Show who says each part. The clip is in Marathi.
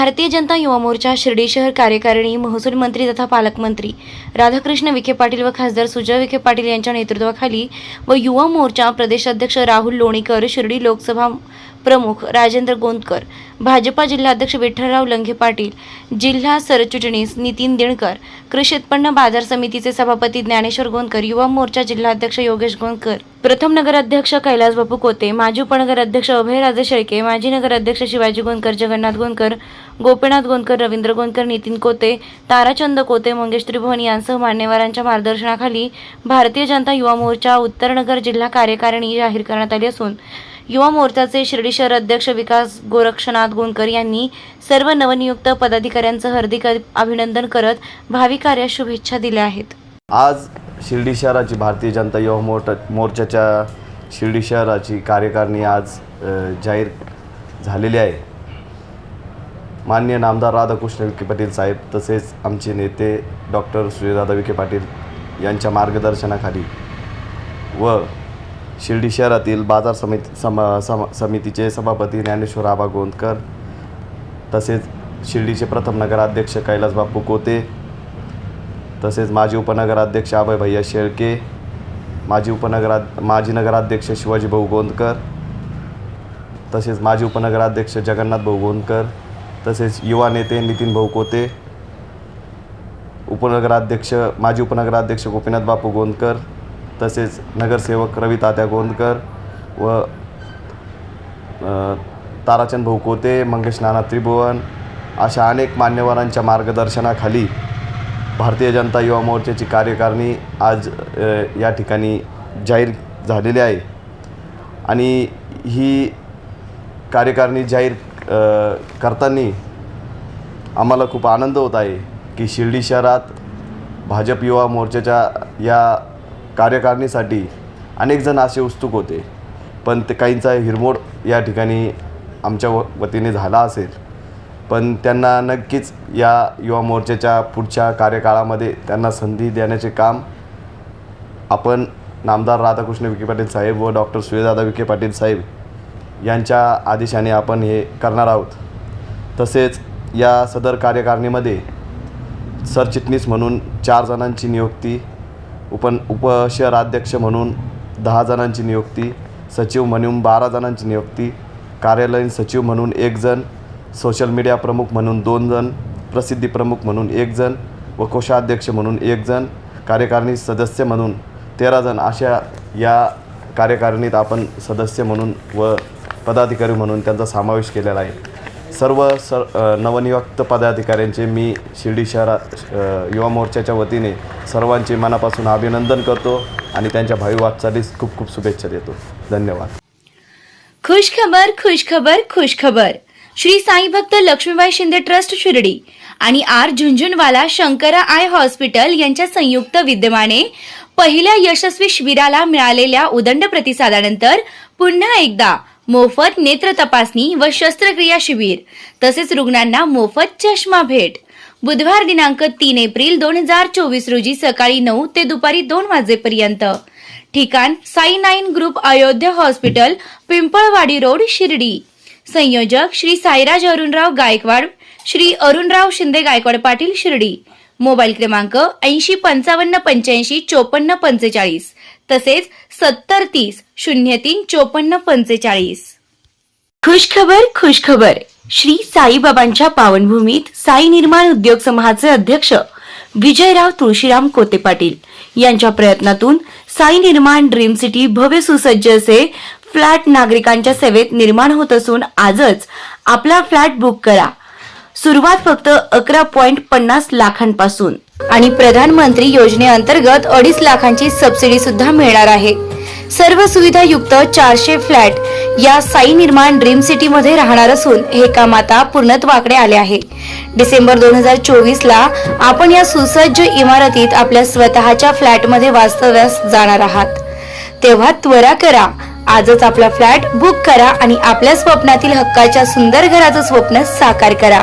Speaker 1: भारतीय जनता युवा मोर्चा शिर्डी शहर कार्यकारिणी महसूल मंत्री तथा पालकमंत्री राधाकृष्ण विखे पाटील व खासदार सुजय विखे पाटील यांच्या नेतृत्वाखाली व युवा मोर्चा प्रदेशाध्यक्ष राहुल लोणीकर शिर्डी लोकसभा प्रमुख राजेंद्र गोंदकर भाजपा जिल्हाध्यक्ष विठ्ठलराव लंघे पाटील जिल्हा सरचिटणीस नितीन दिणकर कृषी उत्पन्न बाजार समितीचे सभापती ज्ञानेश्वर गोंदकर युवा मोर्चा जिल्हाध्यक्ष योगेश गोंदकर प्रथम नगराध्यक्ष कैलास बापू कोते माजी उपनगराध्यक्ष अभयराजे शेळके माजी नगराध्यक्ष शिवाजी गोंदकर जगन्नाथ गोंदकर गोपीनाथ गोंदकर रवींद्र गोंदकर नितीन कोते ताराचंद कोते मंगेश त्रिभुवन यांसह मान्यवरांच्या मार्गदर्शनाखाली भारतीय जनता युवा मोर्चा उत्तरनगर जिल्हा कार्यकारिणी जाहीर करण्यात आली असून युवा मोर्चाचे शिर्डी शहर अध्यक्ष विकास गोरक्षनाथ गोंडकर यांनी सर्व नवनियुक्त पदाधिकाऱ्यांचं हार्दिक अभिनंदन करत भावी कार्यास शुभेच्छा दिल्या आहेत.
Speaker 2: आज शिर्डी शहराची भारतीय जनता युवा मोर्चा मोर्चाच्या शिर्डी शहराची कार्यकारिणी आज जाहीर झालेली आहे. मान्य नामदार राधाकृष्ण विखे पाटील साहेब तसेच आमचे नेते डॉक्टर सूर्यदादा विखे पाटील यांच्या मार्गदर्शनाखाली व शिर्डी शहरातील बाजार समिती सम सम समितीचे सभापती ज्ञानेश्वर आबा गोंदकर तसेच शिर्डीचे प्रथम नगराध्यक्ष कैलास बापू कोते तसेच माजी उपनगराध्यक्ष अभय भैया शेळके माजी उपनगरा माजी नगराध्यक्ष शिवाजी भाऊ गोंदकर तसेच माजी उपनगराध्यक्ष जगन्नाथ भाऊ गोंदकर तसेच युवा नेते नितीन भाऊ कोते उपनगराध्यक्ष माजी उपनगराध्यक्ष गोपीनाथ बापू गोंदकर तसेच नगरसेवक रवी तात्या गोंदकर व ताराचंद भाऊ कोते मंगेश नाना त्रिभुवन अशा अनेक मान्यवरांच्या मार्गदर्शनाखाली भारतीय जनता युवा मोर्चाची कार्यकारिणी आज या ठिकाणी जाहीर झालेली आहे. आणि ही कार्यकारिणी जाहीर करताना आम्हाला खूप आनंद होत आहे की शिर्डी शहरात भाजप युवा मोर्चाच्या या कार्यकारिणीसाठी अनेक जण असे उत्सुक होते. पण ते काहींचा हिरमोड या ठिकाणी आमच्या व वतीने झाला असेल. पण त्यांना नक्कीच या युवा मोर्चाच्या पुढच्या कार्यकाळामध्ये त्यांना संधी देण्याचे काम आपण नामदार राधाकृष्ण विखे पाटील साहेब व डॉक्टर सूर्यदादा विखे पाटील साहेब यांच्या आदेशाने आपण हे करणार आहोत. तसेच या सदर कार्यकारिणीमध्ये सरचिटणीस म्हणून चार जणांची नियुक्ती उपन उपशहराध्यक्ष म्हणून दहा जणांची नियुक्ती सचिव म्हणून बारा जणांची नियुक्ती कार्यालयीन सचिव म्हणून एक जण सोशल मीडिया प्रमुख म्हणून दोन जण प्रसिद्धी प्रमुख म्हणून एक जण व कोषाध्यक्ष म्हणून एक जण कार्यकारिणी सदस्य म्हणून तेरा जण अशा या कार्यकारिणीत आपण सदस्य म्हणून व पदाधिकारी म्हणून त्यांचा समावेश केलेला आहे. सर्व सर नवनियुक्त पदाधिकाऱ्यांचे मी शिर्डी शहरा युवा मोर्चाच्या वतीने सर्वांचे मनापासून अभिनंदन करतो आणि त्यांच्या भावी वाटचालीस खूप खूप शुभेच्छा देतो. धन्यवाद.
Speaker 1: खुश खबर खुश खबर खुश खबर श्री साई भक्त लक्ष्मीबाई शिंदे ट्रस्ट शिर्डी आणि R Jhunjhunwala Shankara eye hospital यांच्या संयुक्त विद्यमाने पहिल्या यशस्वी शिबिराला मिळालेल्या उदंड प्रतिसादानंतर पुन्हा एकदा मोफत नेत्र तपासणी व शस्त्रक्रिया शिबिर तसेच रुग्णांना मोफत चष्मा भेट. बुधवार दिनांक तीन एप्रिल दोन हजार चोवीस रोजी सकाळी नऊ ते दुपारी दोन वाजेपर्यंत. ठिकाण Sai nine group Ayodhya hospital Pimpalwadi road Shirdi. संयोजक श्री साईराज अरुणराव गायकवाड श्री अरुणराव शिंदे गायकवाड पाटील शिर्डी. मोबाईल क्रमांक ऐंशी पंचावन्न पंच्याऐंशी चोपन्न पंचेचाळीस. तसेच सत्तर तीस शून्य तीन चोपन्न पंचेचाळीस. खुशखबर खुशखबर श्री साईबाबांच्या पावनभूमीत साई निर्माण उद्योग समूहाचे अध्यक्ष विजयराव तुळशीराम कोते पाटील यांच्या प्रयत्नातून साई निर्माण ड्रीम सिटी भव्य सुसज्ज असे फ्लॅट नागरिकांच्या सेवेत निर्माण होत असून आजच आपला फ्लॅट बुक करा. सुरुवात फक्त अकरा पॉइंट पन्नास लाखांपासून. आणि प्रधानमंत्री योजनेअंतर्गत अडीच लाखांची सबसिडी सुद्धा मिळणार आहे. सर्व सुविधा युक्त चारशे फ्लॅट या साई निर्माण ड्रीम सिटी मध्ये राहणार असून हे काम आता पूर्णत्वाकडे आले आहे. डिसेंबर दोन हजार चोवीस ला आपण या सुसज्ज इमारतीत आपल्या स्वतःच्या फ्लॅटमध्ये वास्तव्यास जाणार आहात. तेव्हा त्वरा करा. आजच आपला फ्लॅट बुक करा आणि आपल्या स्वप्नातील हक्काच्या सुंदर घराचं स्वप्न साकार करा.